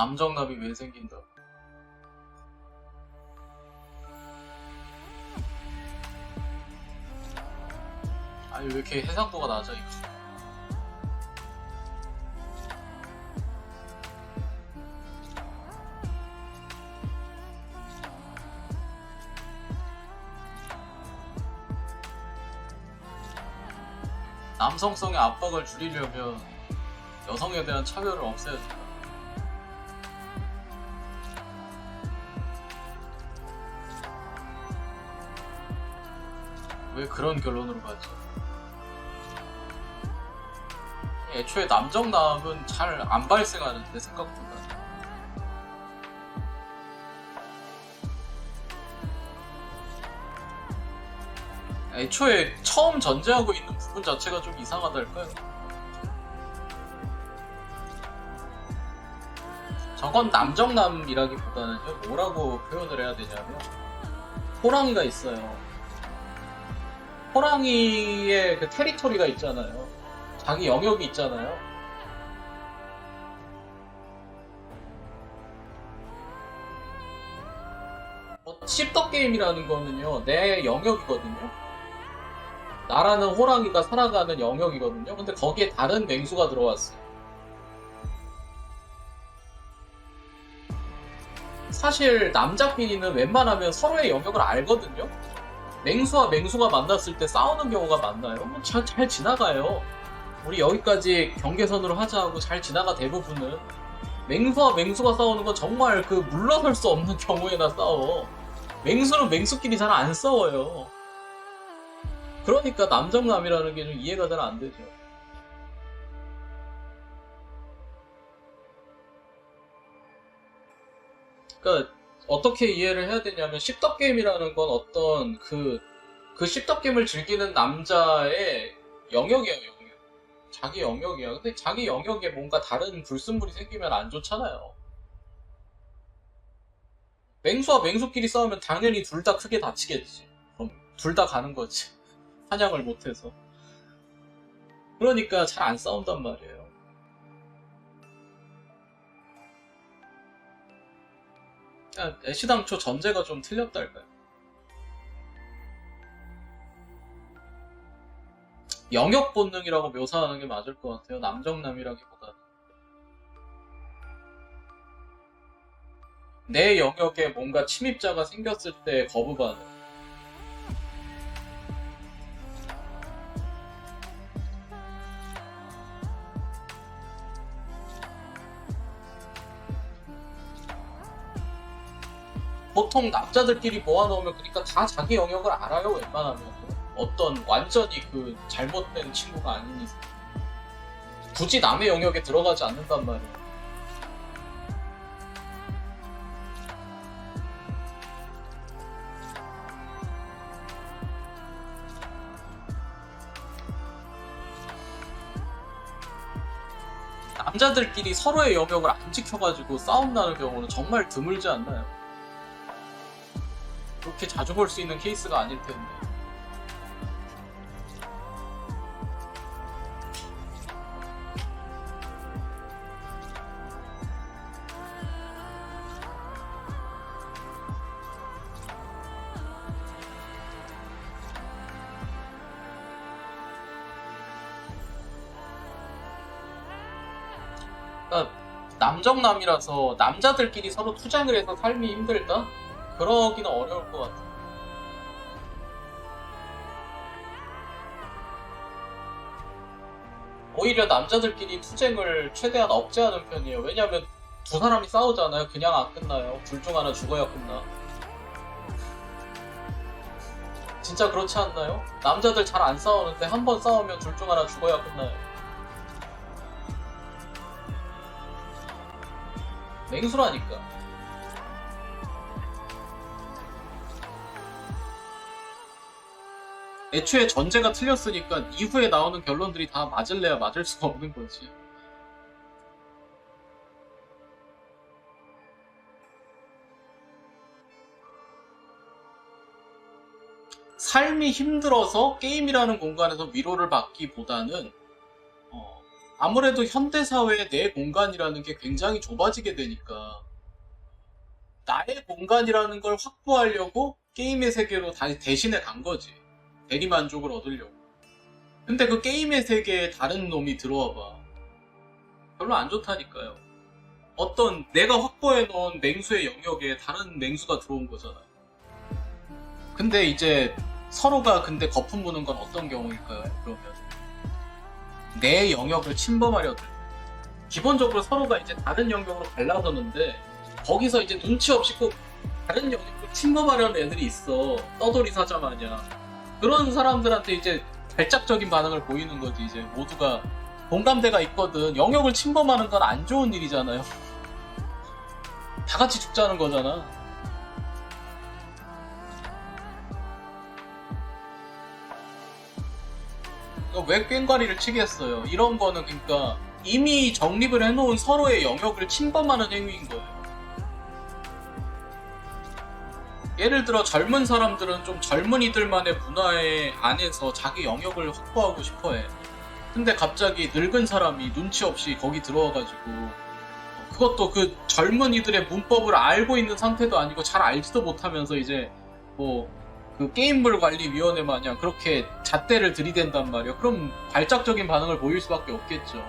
남정남이 왜 생긴다? 아니 왜 이렇게 해상도가 낮아 이거? 남성성의 압박을 줄이려면 여성에 대한 차별을 없애야 된 왜 그런 결론으로 가지? 애초에 남정남은 잘 안 발생하는데 생각보다 애초에 처음 전제하고 있는 부분 자체가 좀 이상하달까요? 저건 남정남이라기보다는요 뭐라고 표현을 해야 되냐면 호랑이가 있어요 호랑이의 그 테리토리가 있잖아요. 자기 영역이 있잖아요. 어, 씹덕 게임이라는 거는요 내 영역이거든요. 나라는 호랑이가 살아가는 영역이거든요. 근데 거기에 다른 맹수가 들어왔어요. 사실 남자 끼리는 웬만하면 서로의 영역을 알거든요. 맹수와 맹수가 만났을 때 싸우는 경우가 많나요? 뭐 잘, 잘 지나가요. 우리 여기까지 경계선으로 하자 하고 잘 지나가 대부분은 맹수와 맹수가 싸우는 건 정말 그 물러설 수 없는 경우에나 싸워. 맹수는 맹수끼리 잘 안 싸워요. 그러니까 남정남이라는 게 좀 이해가 잘 안 되죠. 그러니까 어떻게 이해를 해야 되냐면 씹덕게임이라는 건 어떤 그, 그 씹덕게임을 즐기는 남자의 영역이에요, 영역. 자기 영역이야. 근데 자기 영역에 뭔가 다른 불순물이 생기면 안 좋잖아요. 맹수와 맹수끼리 싸우면 당연히 둘 다 크게 다치겠지. 그럼 둘 다 가는 거지. 사냥을 못해서. 그러니까 잘 안 싸운단 말이에요. 애시당초 전제가 좀 틀렸달까요? 영역 본능이라고 묘사하는 게 맞을 것 같아요. 남정남이라기보다. 내 영역에 뭔가 침입자가 생겼을 때 거부 반응. 보통 남자들끼리 모아놓으면 그러니까 다 자기 영역을 알아요 웬만하면. 어떤 완전히 그 잘못된 친구가 아닌 이상 굳이 남의 영역에 들어가지 않는단 말이에요. 남자들끼리 서로의 영역을 안 지켜가지고 싸움 나는 경우는 정말 드물지 않나요? 그렇게 자주 볼 수 있는 케이스가 아닐 텐데. 그러니까 남정남이라서 남자들끼리 서로 투쟁을 해서 삶이 힘들다? 그러기는 어려울 것 같아. 오히려 남자들끼리 투쟁을 최대한 억제하는 편이에요. 왜냐면 두 사람이 싸우잖아요. 그냥 안 끝나요. 둘 중 하나 죽어야 끝나. 진짜 그렇지 않나요? 남자들 잘 안 싸우는데 한 번 싸우면 둘 중 하나 죽어야 끝나요. 맹수라니까. 애초에 전제가 틀렸으니까 이후에 나오는 결론들이 다 맞을래야 맞을 수가 없는 거지. 삶이 힘들어서 게임이라는 공간에서 위로를 받기보다는 어, 아무래도 현대사회의 내 공간이라는 게 굉장히 좁아지게 되니까 나의 공간이라는 걸 확보하려고 게임의 세계로 다시 대신에 간 거지. 대리만족을 얻으려고. 근데 그 게임의 세계에 다른 놈이 들어와 봐. 별로 안 좋다니까요. 어떤 내가 확보해 놓은 맹수의 영역에 다른 맹수가 들어온 거잖아요. 근데 이제 서로가 근데 거품 부는 건 어떤 경우일까요? 그러면 내 영역을 침범하려 들 기본적으로 서로가 이제 다른 영역으로 갈라서는데 거기서 이제 눈치 없이 꼭 다른 영역을 침범하려는 애들이 있어 떠돌이 사자 마냥 그런 사람들한테 이제 발작적인 반응을 보이는 거지. 이제 모두가 공감대가 있거든. 영역을 침범하는 건 안 좋은 일이잖아요. 다 같이 죽자는 거잖아. 이거 왜 꽹과리를 치겠어요? 이런 거는 그러니까 이미 정립을 해놓은 서로의 영역을 침범하는 행위인 거예요 예를 들어 젊은 사람들은 좀 젊은이들만의 문화에 안에서 자기 영역을 확보하고 싶어해. 근데 갑자기 늙은 사람이 눈치 없이 거기 들어와가지고 그것도 그 젊은이들의 문법을 알고 있는 상태도 아니고 잘 알지도 못하면서 이제 뭐 그 게임물 관리 위원회 마냥 그렇게 잣대를 들이댄단 말이야. 그럼 발작적인 반응을 보일 수밖에 없겠죠.